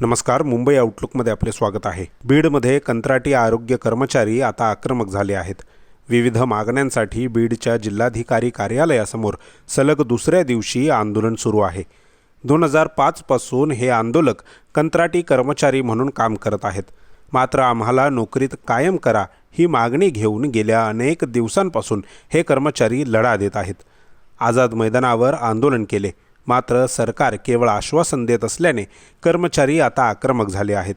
नमस्कार मुंबई आउटलुकमध्ये आपले स्वागत आहे. बीडमध्ये कंत्राटी आरोग्य कर्मचारी आता आक्रमक झाले आहेत. विविध मागण्यांसाठी बीडच्या जिल्हाधिकारी कार्यालयासमोर सलग दुसऱ्या दिवशी आंदोलन सुरू आहे. दोन हजार पाचपासून हे आंदोलक कंत्राटी कर्मचारी म्हणून काम करत आहेत. मात्र आम्हाला नोकरीत कायम करा ही मागणी घेऊन गेल्या अनेक दिवसांपासून हे कर्मचारी लढा देत आहेत. आझाद मैदानावर आंदोलन केले. मात्र सरकार केवळ आश्वासन देत असल्याने कर्मचारी आता आक्रमक झाले आहेत.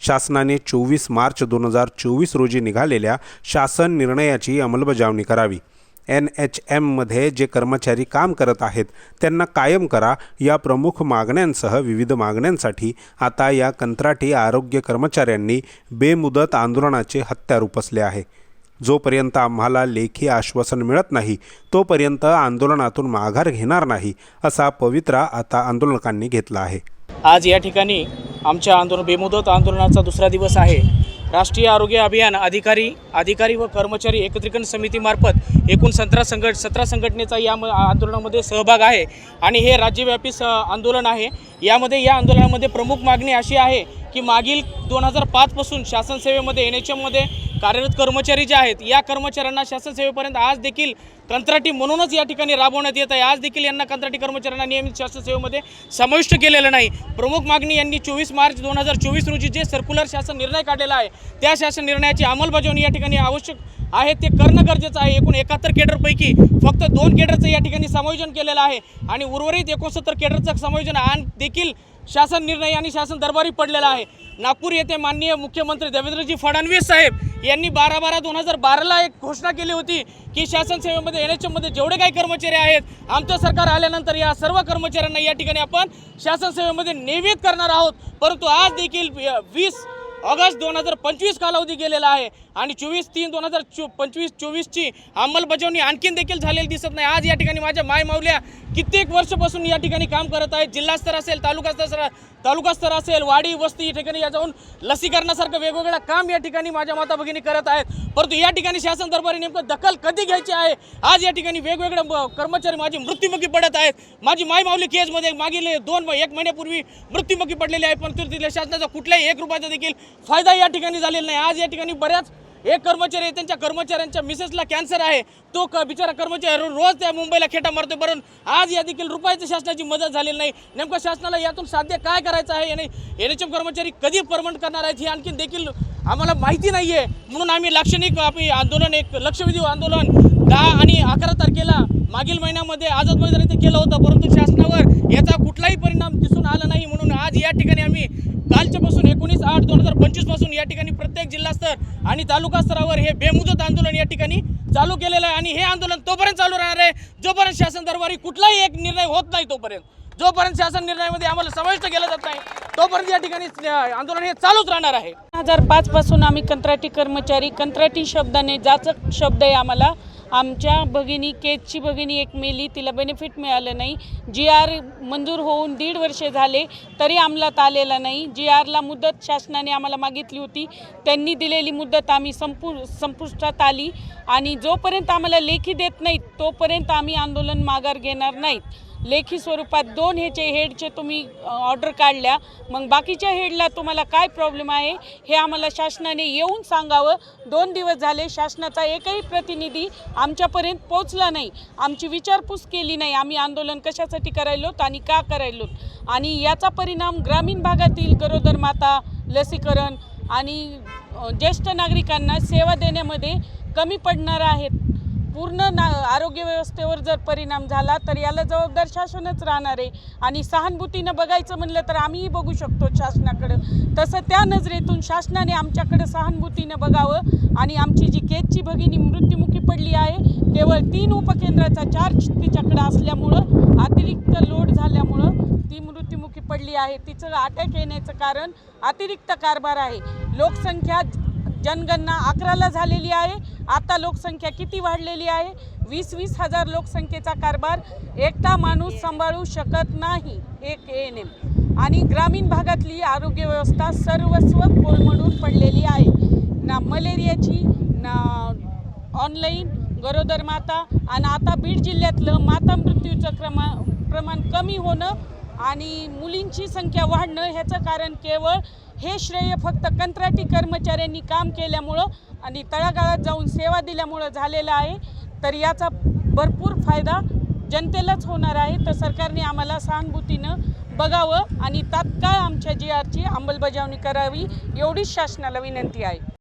शासनाने चोवीस मार्च दोन हजार चोवीस रोजी निघालेल्या शासन निर्णयाची अंमलबजावणी करावी. एन एच एममध्ये जे कर्मचारी काम करत आहेत त्यांना कायम करा या प्रमुख मागण्यांसह विविध मागण्यांसाठी आता या कंत्राटी आरोग्य कर्मचाऱ्यांनी बेमुदत आंदोलनाचे हत्यार उपसले आहे. जोपर्यंत आम्हाला लेखी आश्वासन मिळत नाही तोपर्यंत आंदोलनातून माघार घेणार नाही असा पवित्रा आता आंदोलकांनी घेतला आहे. आज या ठिकाणी आमच्या आंदोलन बेमुदत आंदोलनाचा दुसरा दिवस आहे. राष्ट्रीय आरोग्य अभियान अधिकारी अधिकारी व कर्मचारी एकत्रीकरण समितीमार्फत एकूण सतरा संघट सतरा संघटनेचा या म- आंदोलनामध्ये सहभाग आहे. आणि हे राज्यव्यापी स आंदोलन आहे. यामध्ये या आंदोलनामध्ये प्रमुख मागणी अशी आहे की मागील दोन हजार पाचपासून शासन सेवेमध्ये एन एच एममध्ये कार्यरत कर्मचारी जे आहेत या कर्मचाऱ्यांना शासन सेवेपर्यंत आज देखील कंत्राटी म्हणूनच या ठिकाणी राबवण्यात येत आहे. आज देखील यांना कंत्राटी कर्मचाऱ्यांना नियमित शासन सेवेमध्ये समाविष्ट केलेलं नाही. प्रमुख मागणी यांनी चोवीस मार्च दोन हजार चोवीस रोजी जे सर्क्युलर शासन निर्णय काढलेला आहे त्या शासन निर्णयाची अंमलबजावणी या ठिकाणी आवश्यक आहे. ते करणं गरजेचं आहे. एकूण एकाहत्तर केडरपैकी फक्त दोन केडरचं या ठिकाणी समायोजन केलेलं आहे. आणि उर्वरित एकोणसत्तर केडरचं समायोजन आण देखील शासन निर्णय आणि शासन दरबारी पडलेला आहे. नागपूर येथे माननीय मुख्यमंत्री देवेंद्रजी फडणवीस साहेब यांनी बारा बारा दोन हजार बाराला एक घोषणा केली होती की शासन सेवेमध्ये एन एच एममध्ये जेवढे काही कर्मचारी आहेत आमचं सरकार आल्यानंतर या सर्व कर्मचाऱ्यांना या ठिकाणी आपण शासन सेवेमध्ये नियमित करणार आहोत. परंतु आज देखील वीस ऑगस्ट दोन हजार पंचवीस कालावधी गेलेला आहे आणि चोवीस तीन दोन हजार चो पंचवीस चोवीसची अंमलबजावणी आणखीन देखील झालेली दिसत नाही. आज या ठिकाणी माझ्या मायमावल्या कित्येक वर्षापासून या ठिकाणी काम करत आहेत. जिल्हास्तर असेल तालुकास्तर तालुकास्तर असेल वाडी वस्ती या ठिकाणी या जाऊन लसीकरणासारखं वेगवेगळं काम या ठिकाणी माझ्या माता भगिनी करत आहेत. परंतु या ठिकाणी शासन दरबारी नेमकं दखल कधी घ्यायची आहे? आज या ठिकाणी वेगवेगळे कर्मचारी माझे मृत्युमुखी पडत आहेत. माझी मायमावली केसमध्ये मागील दोन एक महिन्यापूर्वी मृत्युमुखी पडलेली आहे. पण तिथल्या शासनाचा कुठल्याही एक रुपयाचा देखील फायदा या ठिकाणी झालेला नाही. आज या ठिकाणी बऱ्याच एक कर्मचारी आहे, त्यांच्या कर्मचाऱ्यांच्या मिसेसला कॅन्सर आहे. तो क बिचारा कर्मचारी रोज त्या मुंबईला खेटा मारतो पण आज या देखील रुपयाच्या शासनाची मदत झालेली नाही. नेमकं शासनाला यातून साध्य काय करायचं आहे? याने एन एच एम कर्मचारी कधी परमनंट करणार आहेत? हे आणखीन देखील आम्हाला माहिती नाही आहे म्हणून आम्ही लाक्षणिक आम्ही आंदोलन एक लक्षवेधी आंदोलन दहा आणि अकरा तारखेला मागील महिन्यामध्ये आझाद मैदान इथे केलं होतं परंतु शासनावर याचा कुठलाही परिणाम दिसून आला नाही. म्हणून आज या ठिकाणी आम्ही कालच्यापासून एकोणीस आठ दोन हजार पंचवीसपासून या ठिकाणी प्रत्येक जिल्हास्तर आणि तालुका स्तरावर हे बेमुदत आंदोलन या ठिकाणी चालू केलेलं आहे. आणि हे आंदोलन तोपर्यंत चालू राहणार आहे जोपर्यंत शासन दरबारी कुठलाही एक निर्णय होत नाही तोपर्यंत. जोपर्यंत शासन निर्णयामध्ये आम्हाला समाविष्ट केलं जात नाही तोपर्यंत या ठिकाणी आंदोलन हे चालूच राहणार आहे. दोन हजार पाचपासून आम्ही कंत्राटी कर्मचारी कंत्राटी शब्दाने जाचक शब्द आहे आम्हाला. आमच्या भगिनी केजची भगिनी एक मेली तिला बेनिफिट मिळालं नाही. जी आर मंजूर होऊन दीड वर्षे झाले तरी अंमलात आलेला नाही. जी आरला मुदत शासनाने आम्हाला मागितली होती. त्यांनी दिलेली मुदत आम्ही संपु संपुष्टात आली आणि जोपर्यंत आम्हाला लेखी देत नाहीत तोपर्यंत आम्ही आंदोलन माघार घेणार नाहीत. लेखी स्वरूपात दोन ह्याचे हेडचे तुम्ही ऑर्डर काढल्या. मग बाकीच्या हेडला तुम्हाला काय प्रॉब्लेम आहे हे आम्हाला शासनाने येऊन सांगावं. दोन दिवस झाले शासनाचा एकही प्रतिनिधी आमच्यापर्यंत पोचला नाही. आमची विचारपूस केली नाही आम्ही आंदोलन कशासाठी करायलोत आणि का करायलोत. आणि याचा परिणाम ग्रामीण भागातील गरोदर माता लसीकरण आणि ज्येष्ठ नागरिकांना सेवा देण्यामध्ये कमी पडणार आहेत पूर्ण ना आरोग्य व्यवस्थेवर जर परिणाम झाला तर याला जबाबदार शासनच राहणार आहे. आणि सहानुभूतीनं बघायचं म्हणलं तर आम्हीही बघू शकतो शासनाकडं. तसं त्या नजरेतून शासनाने आमच्याकडं सहानुभूतीनं बघावं. आणि आमची जी केजची भगिनी मृत्युमुखी पडली आहे केवळ तीन उपकेंद्राचा चार्ज तिच्याकडं असल्यामुळं अतिरिक्त लोड झाल्यामुळं ती मृत्युमुखी पडली आहे. तिचं अटॅक येण्याचं कारण अतिरिक्त कारभार आहे. लोकसंख्या जनगणना अकराला झालेली आहे. आता लोकसंख्या किती वाढलेली आहे? वीस वीस हजार लोकसंख्येचा कारभार एकटा माणूस सांभाळू शकत नाही एक एन एम आणि ग्रामीण भागातली आरोग्य व्यवस्था सर्वस्व कोलमडून पडलेली आहे. ना मलेरियाची ना ऑनलाईन गरोदर माता आणि आता बीड जिल्ह्यातलं माता मृत्यूचं क्रमा प्रमाण कमी होणं आणि मुलींची संख्या वाढणं ह्याचं कारण केवळ हे श्रेय फक्त कंत्राटी कर्मचाऱ्यांनी काम केल्यामुळं आणि तळागाळात जाऊन सेवा दिल्यामुळं झालेलं आहे. तर याचा भरपूर फायदा जनतेलाच होणार आहे. तर सरकारने आम्हाला सहानुभूतीनं बघावं आणि तात्काळ आमच्या जी आरची अंमलबजावणी करावी एवढीच शासनाला विनंती आहे.